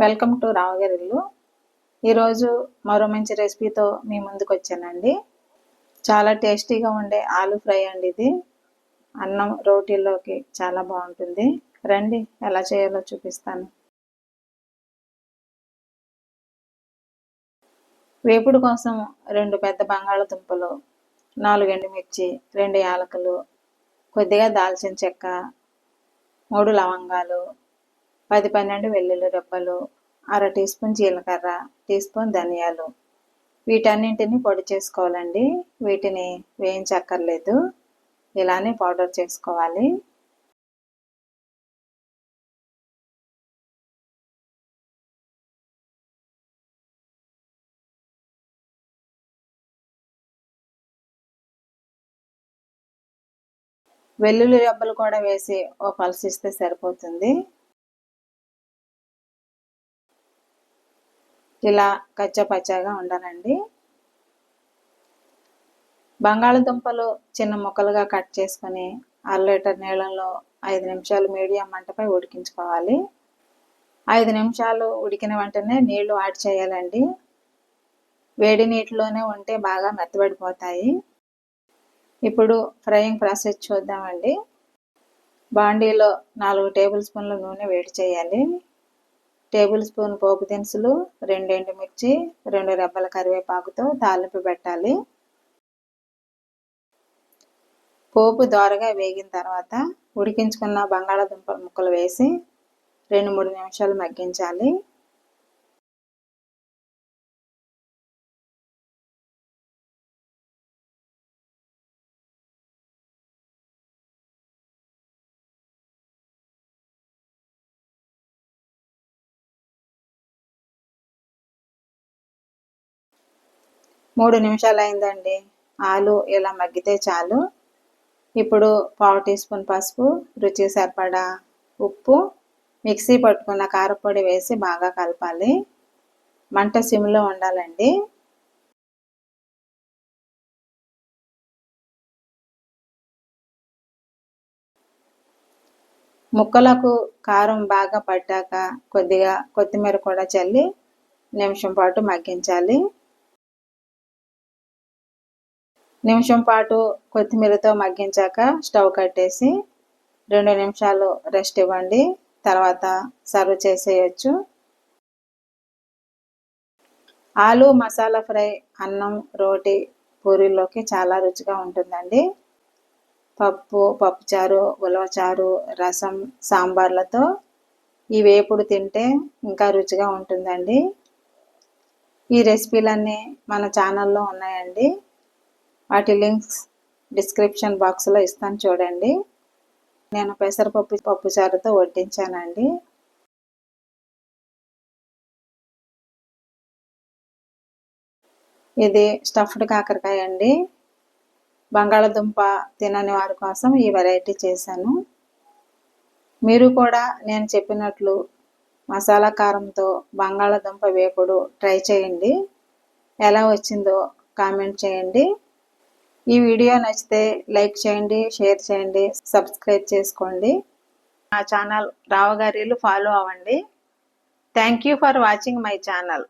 Welcome to రావగారిల్లు ఈరోజు మరో మంచి రెసిపీతో మీ ముందుకు వచ్చానండి. చాలా టేస్టీగా ఉండే ఆలు ఫ్రై అండి ఇది. అన్నం రోటీల్లోకి చాలా బాగుంటుంది. రండి ఎలా చేయాలో చూపిస్తాను. వేపుడు కోసం రెండు పెద్ద బంగాళదుంపలు నాలుగు ఎండుమిర్చి రెండు యాలకులు కొద్దిగా దాల్చిన చెక్క మూడు లవంగాలు పది పన్నెండు వెల్లుల్లి రెప్పలు అర టీ స్పూన్ జీలకర్ర టీ స్పూన్ ధనియాలు. వీటన్నింటిని పొడి చేసుకోవాలండి. వీటిని వేయించక్కర్లేదు. ఇలానే పౌడర్ చేసుకోవాలి. వెల్లుల్లి రెబ్బలు కూడా వేసి ఓ పలసిస్తే సరిపోతుంది. ఇలా కచ్చపచ్చగా ఉండాలండి. బంగాళదుంపలు చిన్న ముక్కలుగా కట్ చేసుకొని అర లీటర్ నీళ్ళలో ఐదు నిమిషాలు మీడియం మంటపై ఉడికించుకోవాలి. ఐదు నిమిషాలు ఉడికిన వెంటనే నీళ్ళు యాడ్ చేయాలండి. వేడి నీటిలోనే ఉంటే బాగా మెత్తబడిపోతాయి. ఇప్పుడు ఫ్రైయింగ్ ప్రాసెస్ చూద్దామండి. బాండీలో నాలుగు టేబుల్ స్పూన్ల నూనె వేడి చేయాలి. టేబుల్ స్పూన్ పోపు దినుసులు రెండు ఎండుమిర్చి రెండు రెబ్బల కరివేపాకుతో తాలింపు పెట్టాలి. పోపు దోరగా వేగిన తర్వాత ఉడికించుకున్న బంగాళాదుంపల ముక్కలు వేసి రెండు మూడు నిమిషాలు మగ్గించాలి. మూడు నిమిషాలు అయిందండి ఆలు ఇలా మగ్గితే చాలు. ఇప్పుడు పావు టీ స్పూన్ పసుపు రుచి సరిపడా ఉప్పు మిక్సీ పట్టుకున్న కారపొడి వేసి బాగా కలపాలి. మంట సిమ్లో ఉండాలండి. ముక్కలకు కారం బాగా పడ్డాక కొద్దిగా కొత్తిమీర కూడా చల్లి నిమిషం పాటు మగ్గించాలి. నిమిషం పాటు కొత్తిమీరతో మగ్గించాక స్టవ్ కట్టేసి రెండు నిమిషాలు రెస్ట్ ఇవ్వండి. తర్వాత సర్వ్ చేసేయచ్చు. ఆలు మసాలా ఫ్రై అన్నం రోటి పూరీలోకి చాలా రుచిగా ఉంటుందండి. పప్పు పప్పుచారు ఉలవచారు రసం సాంబార్లతో ఈ వేపుడు తింటే ఇంకా రుచిగా ఉంటుందండి. ఈ రెసిపీలన్నీ మన ఛానల్లో ఉన్నాయండి. వాటి లింక్స్ డిస్క్రిప్షన్ బాక్స్లో ఇస్తాను చూడండి. నేను పెసరపప్పు పప్పుచారుతో వడ్డించానండి. ఇది స్టఫ్డ్ కాకరకాయ అండి. బంగాళదుంప తినని వారి కోసం ఈ వెరైటీ చేశాను. మీరు కూడా నేను చెప్పినట్లు మసాలా కారంతో బంగాళదుంప వేపుడు ట్రై చేయండి. ఎలా వచ్చిందో కామెంట్ చేయండి. ఈ వీడియో నచ్చితే లైక్ చేయండి షేర్ చేయండి సబ్స్క్రైబ్ చేసుకోండి. నా ఛానల్ రావగారిలు ఫాలో అవ్వండి. Thank you for watching my channel